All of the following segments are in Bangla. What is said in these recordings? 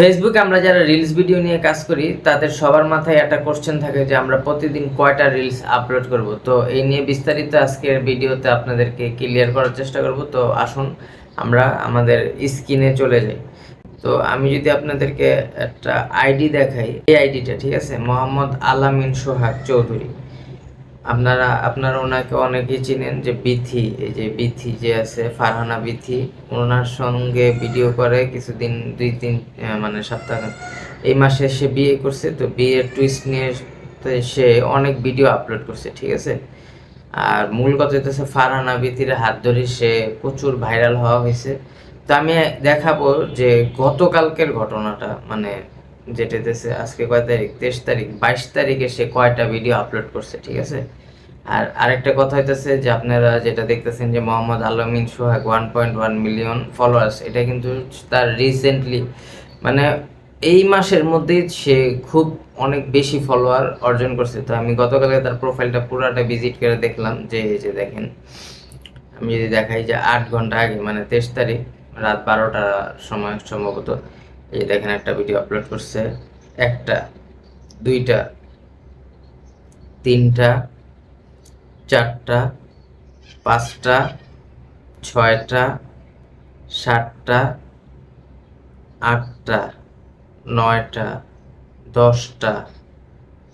ফেসবুকে আমরা যারা রিলস ভিডিও নিয়ে কাজ করি, তাদের সবার মাথায় একটা কোশ্চেন থাকে যে আমরা প্রতিদিন কয়টা রিলস আপলোড করব। তো এই নিয়ে বিস্তারিত আজকের ভিডিওতে আপনাদেরকে ক্লিয়ার করার চেষ্টা করব। তো আসুন, আমরা আমাদের স্ক্রিনে চলে যাই। তো আমি যদি আপনাদেরকে একটা আইডি দেখাই, এই আইডিটা ঠিক আছে? মোহাম্মদ আলামিন সোহাগ চৌধুরী। আপনারা আপনারা ওনাকে অনেকেই চিনেন যে বিথি, এই যে বিথি যে আছে, ফারহানা বিথি, ওনার সঙ্গে ভিডিও করে কিছুদিন, দুই তিন মানে সপ্তাহ, এই মাসে সে বিয়ে করছে, তো বিয়ের টুইস্ট নিয়ে সে অনেক ভিডিও আপলোড করছে, ঠিক আছে? আর মূল কথা হচ্ছে ফারহানা বিথির হাত ধরে সে প্রচুর ভাইরাল হওয়া হয়েছে। তো আমি দেখাবো যে গতকালকের ঘটনাটা মানে যেটা হচ্ছে আজকে কয় তারিখ? তেইশ তারিখ। বাইশ তারিখে সে কয়টা ভিডিও আপলোড করছে, ঠিক আছে? আর আরেকটা কথা হইতেছে যে আপনারা যেটা দেখতেছেন যে Mohammad Alamin Sohag one point one million followers এটা কিন্তু তার রিসেন্টলি মানে এই মাসের মধ্যেই সে খুব অনেক বেশি ফলোয়ার অর্জন করছে। তো আমি গতকালে তার প্রোফাইলটা পুরাটা ভিজিট করে দেখলাম যে, এই যে দেখেন, আমি যদি দেখাই যে আট ঘণ্টা আগে মানে তেইশ তারিখ, রাত বারোটার সময় সম্ভবত এই দেখেন একটা ভিডিও আপলোড করছে। একটা, দুইটা, তিনটা, চারটা, পাঁচটা, ছয়টা, সাতটা, আটটা, নয়টা, দশটা,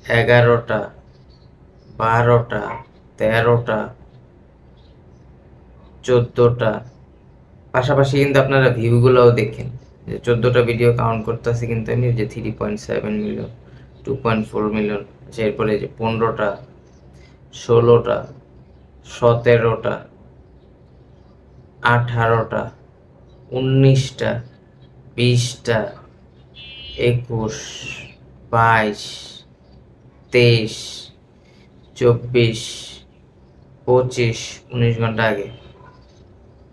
এগারোটা, বারোটা, তেরোটা, চোদ্দোটা। পাশাপাশি কিন্তু আপনারা ভিউগুলোও দেখেন। যে চোদ্দোটা ভিডিও কাউন্ট করতেছে কিন্তু আমি যে three point seven million two point four million এরপরে যে পনেরোটা, ষোলোটা, সতেরোটা, আঠারোটা, উনিশটা, বিশটা, একুশ, বাইশ, তেইশ, চব্বিশ, পঁচিশ, উনিশ ঘণ্টা আগে,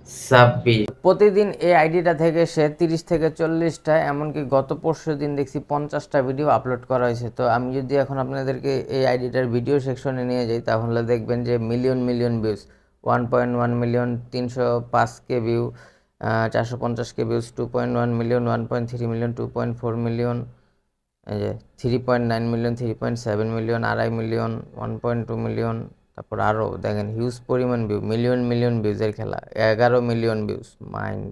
ছাব্বিশ। প্রতিদিন এই আইডিটা থেকে সে তিরিশ থেকে চল্লিশটা, এমনকি গত পরশু দিন দেখছি পঞ্চাশটা ভিডিও আপলোড করা হয়েছে। তো আমি যদি এখন আপনাদেরকে এই আইডিটার ভিডিও সেকশনে নিয়ে যাই, তাহলে দেখবেন যে million million views one point one million তিনশো পাঁচ কে ভিউ চারশো পঞ্চাশ K views two point one million one point three million two point four million এই যে three point nine million three point seven million আড়াই million one point two million তারপর আরও দেখেন হিউজ পরিমাণ ভিউ মিলিয়ন মিলিয়ন ভিউজের খেলা, এগারো মিলিয়ন ভিউজ মাইন্ড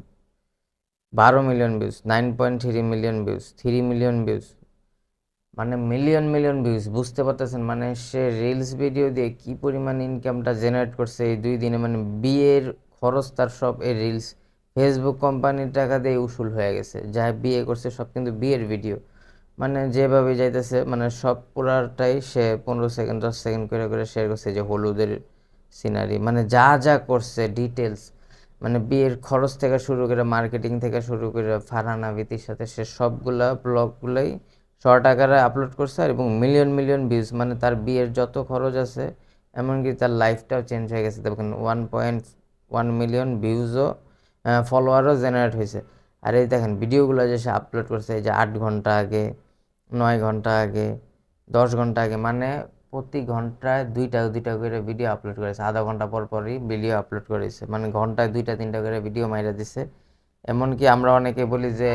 বারো million views nine point three million views three million views মানে মিলিয়ন মিলিয়ন ভিউজ বুঝতে পারতেছেন? মানে সে রিলস ভিডিও দিয়ে কি পরিমাণ ইনকামটা জেনারেট করছে এই দুই দিনে? মানে বিয়ের খরচ তার সব এই রিলস ফেসবুক কোম্পানির টাকা দিয়ে উসুল হয়ে গেছে। যা বিয়ে করছে সব কিন্তু বিয়ের ভিডিও মানে যেভাবে যাইতেছে মানে সব পুরাটাই সে পনেরো সেকেন্ড দশ সেকেন্ড করে করে শেয়ার করছে যে হলুদের সিনারি মানে যা যা করছে ডিটেলস মানে বিয়ের খরচ থেকে শুরু করে মার্কেটিং থেকে শুরু করে, ফারহানা বিতির সাথে সে সবগুলা ব্লগগুলোই শর্ট আকারে আপলোড করছে আর এবং মিলিয়ন মিলিয়ন ভিউজ মানে তার বিয়ের যত খরচ আছে, এমনকি তার লাইফটাও চেঞ্জ হয়ে গেছে। দেখুন ওয়ান পয়েন্ট ওয়ান মিলিয়ন ভিউজও ফলোয়ারও জেনারেট হয়েছে। আর এই দেখেন ভিডিওগুলো যে সে আপলোড করছে, এই যে আট ঘণ্টা আগে, নয় ঘণ্টা আগে, দশ ঘণ্টা আগে মানে প্রতি ঘন্টায় দুইটা দুইটা করে ভিডিও আপলোড করেছে। আধা ঘণ্টা পর পরই ভিডিও আপলোড করেছে। মানে ঘন্টায় দুইটা তিনটা করে ভিডিও মাইরা দিছে। এমনকি আমরা অনেকে বলি যে,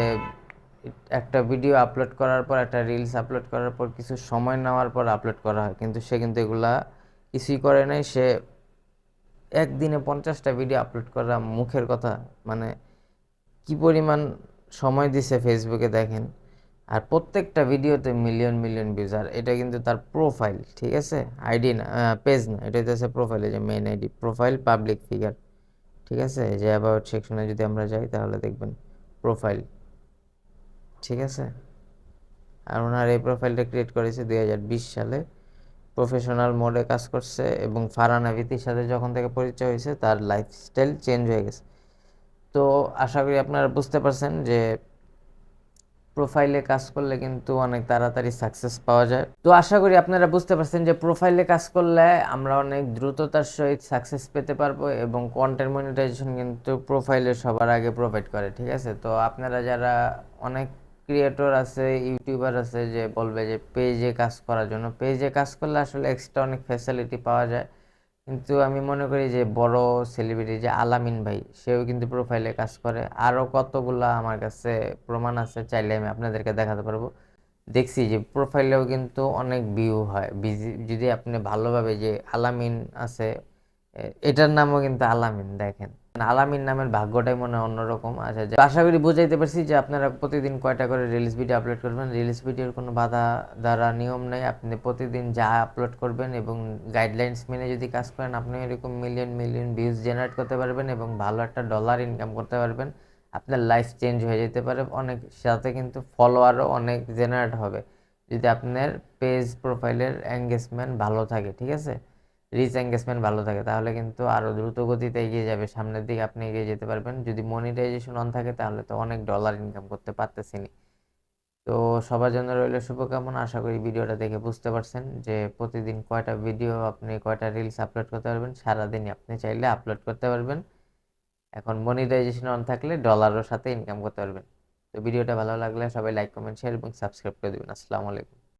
একটা ভিডিও আপলোড করার পর, একটা রিলস আপলোড করার পর কিছু সময় নেওয়ার পর আপলোড করা হয়। কিন্তু সে কিন্তু এগুলা কিছুই করে নাই। সে একদিনে পঞ্চাশটা ভিডিও আপলোড করা মুখের কথা। মানে কি পরিমাণ সময় দিছে ফেসবুকে দেখেন? আর প্রত্যেকটা ভিডিওতে মিলিয়ন মিলিয়ন ভিউজ আর এটা কিন্তু তার প্রোফাইল ঠিক আছে? আইডি না পেজ না, এটা হচ্ছে প্রোফাইল যে main ID profile public figure ঠিক আছে? যে অ্যাবাউট সেকশনে যদি আমরা যাই, তাহলে দেখবেন প্রোফাইল ঠিক আছে? আর ওনার এই প্রোফাইলটা ক্রিয়েট করেছে দুই হাজার বিশ সালে। প্রফেশনাল মোডে কাজ করছে এবং ফারানা ভীতির সাথে যখন থেকে পরিচয় হয়েছে, তার লাইফস্টাইল চেঞ্জ হয়ে গেছে। তো আশা করি আপনারা বুঝতে পারছেন যে প্রোফাইলে কাজ করলে কিন্তু অনেক তাড়াতাড়ি সাকসেস পাওয়া যায়। তো আশা করি আপনারা বুঝতে পারছেন যে প্রোফাইলে কাজ করলে আমরা অনেক দ্রুততার সহিত সাকসেস পেতে পারব এবং কন্টেন্ট মনিটাইজেশন কিন্তু প্রোফাইলে সবার আগে প্রোভাইড করে, ঠিক আছে? তো আপনারা যারা অনেক ক্রিয়েটর আছে ইউটিউবার আছে যে বলবে যে পেজে কাজ করার জন্য পেজে কাজ করলে আসলে এক্সট্রা অনেক ফ্যাসিলিটি পাওয়া যায়। কিন্তু আমি মনে করি যে বড় সেলিব্রিটি যে আলামিন ভাই, সেও কিন্তু প্রোফাইলে কাজ করে। আরও কতগুলা আমার কাছে প্রমাণ আছে, চাইলে আমি আপনাদেরকে দেখাতে পারব। দেখছি যে প্রোফাইলেও কিন্তু অনেক ভিউ হয়। যদি আপনি ভালোভাবে যে আলামিন আছে এটার নামও কিন্তু আলামিন, দেখেন। আলামিন নামের ভাগ্যটাই মনে হয় অন্যরকম যে আশা করি বুঝাইতে পারছি যে আপনারা প্রতিদিন কয়টা করে রিলস ভিডিও আপলোড করবেন? রিলস ভিডিওর কোনো বাধা দ্বারা নিয়ম নেই। আপনি প্রতিদিন যা আপলোড করবেন এবং গাইডলাইন্স মেনে যদি কাজ করেন, আপনি এরকম মিলিয়ন মিলিয়ন ভিউজ জেনারেট করতে পারবেন এবং ভালো একটা ডলার ইনকাম করতে পারবেন। আপনার লাইফ চেঞ্জ হয়ে যেতে পারে। অনেক সাথে কিন্তু ফলোয়ারও অনেক জেনারেট হবে। যদি আপনার পেজ প্রোফাইলের এঙ্গেজমেন্ট ভালো থাকে, ঠিক আছে? রিচ এঙ্গেজমেন্ট ভালো থাকে, তাহলে কিন্তু আরও দ্রুত গতিতে এগিয়ে যাবে। সামনের দিকে আপনি এগিয়ে যেতে পারবেন। যদি মনিটাইজেশন অন থাকে, তাহলে তো অনেক ডলার ইনকাম করতে পারতেছেনই তো সবার জন্য রইল শুভকামনা। আশা করি ভিডিওটা দেখে বুঝতে পারছেন যে প্রতিদিন কয়টা ভিডিও আপনি, কয়টা রিলস আপলোড করতে পারবেন। সারাদিনই আপনি চাইলে আপলোড করতে পারবেন। এখন মনিটাইজেশন অন থাকলে ডলারের সাথে ইনকাম করতে পারবেন। তো ভিডিওটা ভালো লাগলে সবাই লাইক কমেন্ট শেয়ার এবং সাবস্ক্রাইব করে দেবেন। আসসালামু আলাইকুম।